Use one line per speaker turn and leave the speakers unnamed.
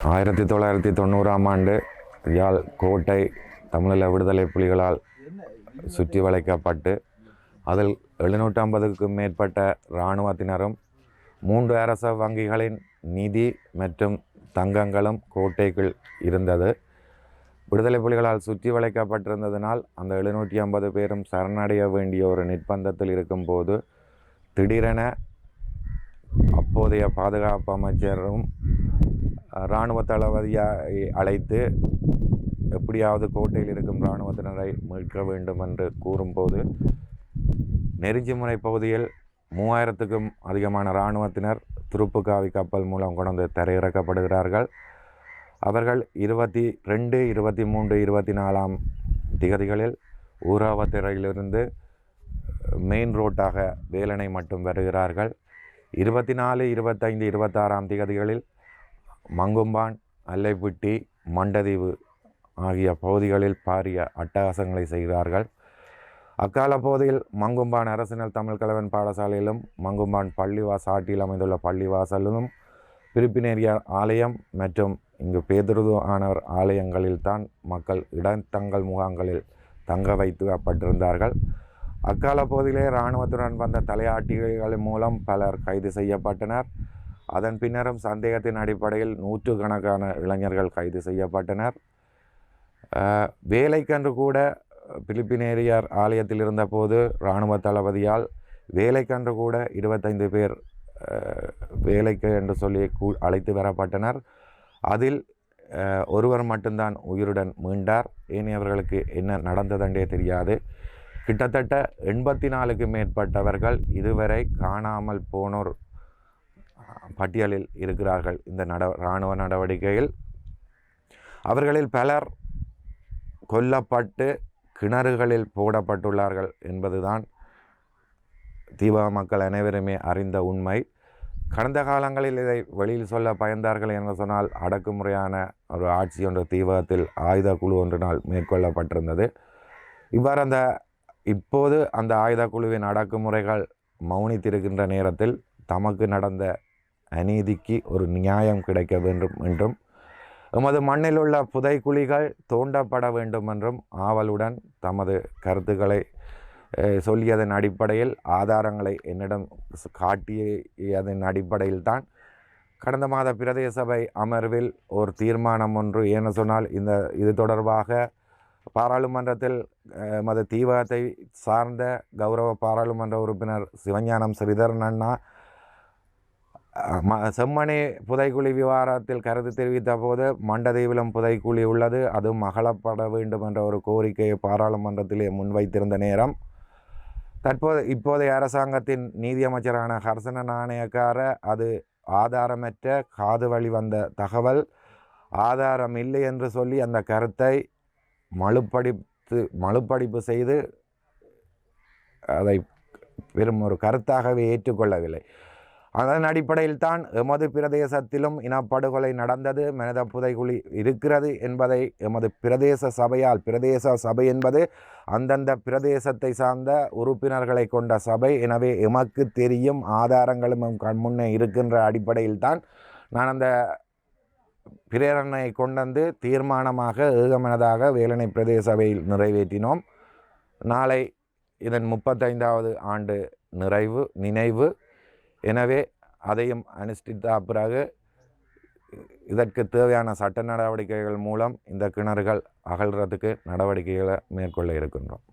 ஆயிரத்தி தொள்ளாயிரத்தி தொண்ணூறாம் ஆண்டு யாழ் கோட்டை தமிழீழ விடுதலை புலிகளால் சுற்றி வளைக்கப்பட்டு அதில் எழுநூற்றம்பதுக்கும் மேற்பட்ட இராணுவத்தினரும் மூன்று அரச வங்கிகளின் நிதி மற்றும் தங்கங்களும் கோட்டைக்குள் இருந்தது. விடுதலை புலிகளால் சுற்றி வளைக்கப்பட்டிருந்ததினால் அந்த எழுநூற்றி ஐம்பது பேரும் சரணடைய வேண்டிய ஒரு நிர்பந்தத்தில் இருக்கும்போது திடீரென அப்போதைய பாதுகாப்பு அமைச்சரும் இராணுவ தளபதியாக அழைத்து எப்படியாவது கோட்டையில் இருக்கும் இராணுவத்தினரை மீட்க வேண்டும் என்று கூறும்போது நெறிஞ்சிமுறை பகுதியில் மூவாயிரத்துக்கும் அதிகமான இராணுவத்தினர் துருப்புக்காவி கப்பல் மூலம் கொண்டு தரையிறக்கப்படுகிறார்கள். அவர்கள் இருபத்தி ரெண்டு இருபத்தி மூன்று இருபத்தி நாலாம் திகதிகளில் ஊராவத்திரையிலிருந்து மெயின் ரோட்டாக வேலனை மட்டும் வருகிறார்கள். இருபத்தி நாலு இருபத்தைந்து இருபத்தாறாம் திகதிகளில் மங்கும்பான் அல்லைப்பிட்டி மண்டதீவு ஆகிய பகுதிகளில் பாரிய அட்டகாசங்களை செய்கிறார்கள். அக்கால பகுதியில் மங்கும்பான் அரசினர் தமிழ் கலவன் பாடசாலையிலும் மங்கும்பான் பள்ளிவாச ஆட்டியில் அமைந்துள்ள பள்ளிவாசலிலும் பிரிப்பினேரியார் ஆலயம் மற்றும் இங்கு பேதுருது ஆனவர் ஆலயங்களில்தான் மக்கள் இடத்தங்கள் முகாம்களில் தங்க வைக்கப்பட்டிருந்தார்கள். அக்கால பகுதியிலே இராணுவத்துடன் வந்த தலையாட்டிகள் மூலம் பலர் கைது செய்யப்பட்டனர். அதன் பின்னரும் சந்தேகத்தின் அடிப்படையில் நூற்றுக்கணக்கான இளைஞர்கள் கைது செய்யப்பட்டனர். வேலைக்கன்று கூட பிலிப்பினேரியார் ஆலயத்தில் இருந்தபோது இராணுவ தளபதியால் வேலைக்கன்று கூட இருபத்தைந்து பேர் வேலைக்கு என்று சொல்லி கூ அழைத்து வரப்பட்டனர். அதில் ஒருவர் மட்டும்தான் உயிருடன் மீண்டார். ஏனையவர்களுக்கு என்ன நடந்ததென்றே தெரியாது. கிட்டத்தட்ட எண்பத்தி நாலுக்கு மேற்பட்டவர்கள் இதுவரை காணாமல் போனோர் பட்டியலில் இருக்கிறார்கள் இந்த நட இராணுவ நடவடிக்கையில். அவர்களில் பலர் கொல்லப்பட்டு கிணறுகளில் போடப்பட்டுள்ளார்கள் என்பதுதான் தீபா மக்கள் அனைவருமே அறிந்த உண்மை. கடந்த காலங்களில் இதை வெளியில் சொல்ல பயந்தார்கள் என்று சொன்னால் அடக்குமுறையான ஒரு ஆட்சி ஒன்று தீபகத்தில் ஆயுத குழு ஒன்றினால் மேற்கொள்ளப்பட்டிருந்தது. இவ்வாறு அந்த இப்போது அந்த ஆயுத குழுவின் அடக்குமுறைகள் மௌனித்திருக்கின்ற நேரத்தில் தமக்கு நடந்த அநீதிக்கு ஒரு நியாயம் கிடைக்க வேண்டும் என்றும் எமது மண்ணில் உள்ள புதைக்குழிகள் தோண்டப்பட வேண்டும் என்றும் ஆவலுடன் தமது கருத்துக்களை சொல்லியதன் அடிப்படையில் ஆதாரங்களை என்னிடம் காட்டியதன் அடிப்படையில் தான் கடந்த மாத பிரதேச சபை அமர்வில் ஒரு தீர்மானம் ஒன்று ஏன்னு சொன்னால் இந்த இது தொடர்பாக பாராளுமன்றத்தில் மத தீவத்தை தீவகத்தை சார்ந்த கௌரவ பாராளுமன்ற உறுப்பினர் சிவஞானம் ஸ்ரீதரன் அண்ணா செம்மணி புதைக்குழி விவகாரத்தில் கருத்து தெரிவித்த போது மண்டதீவிலம் புதைக்குழி உள்ளது. அதுவும் மகளப்பட வேண்டும் என்ற ஒரு கோரிக்கையை பாராளுமன்றத்திலே முன்வைத்திருந்த நேரம். தற்போது இப்போதைய அரசாங்கத்தின் நீதியமைச்சரான ஹர்சன நாணயக்கார அது ஆதாரமற்ற காது வழி வந்த தகவல் ஆதாரம் இல்லை என்று சொல்லி அந்த கருத்தை மழுப்படித்து மழுப்படிப்பு செய்து அதை பெரும் ஒரு கருத்தாகவே ஏற்றுக்கொள்ளவில்லை. அதன் அடிப்படையில் தான் எமது பிரதேசத்திலும் இனப்படுகொலை நடந்தது மனித புதைகுழி இருக்கிறது என்பதை எமது பிரதேச சபையால் பிரதேச சபை என்பது அந்தந்த பிரதேசத்தை சார்ந்த உறுப்பினர்களை கொண்ட சபை. எனவே எமக்கு தெரியும் ஆதாரங்களும் கண் முன்னே இருக்கின்ற அடிப்படையில் தான் நான் அந்த பிரேரணையை கொண்டு வந்து தீர்மானமாக ஏகமனதாக வேலனை பிரதேச சபையில் நிறைவேற்றினோம். நாளை இதன் முப்பத்தைந்தாவது ஆண்டு நிறைவு நினைவு. எனவே அதையும் அனுஷ்டித்த பிறகு இதற்கு தேவையான சட்ட நடவடிக்கைகள் மூலம் இந்த கிணறுகள் அகழ்கிறதுக்கு நடவடிக்கைகளை மேற்கொள்ள இருக்கின்றோம்.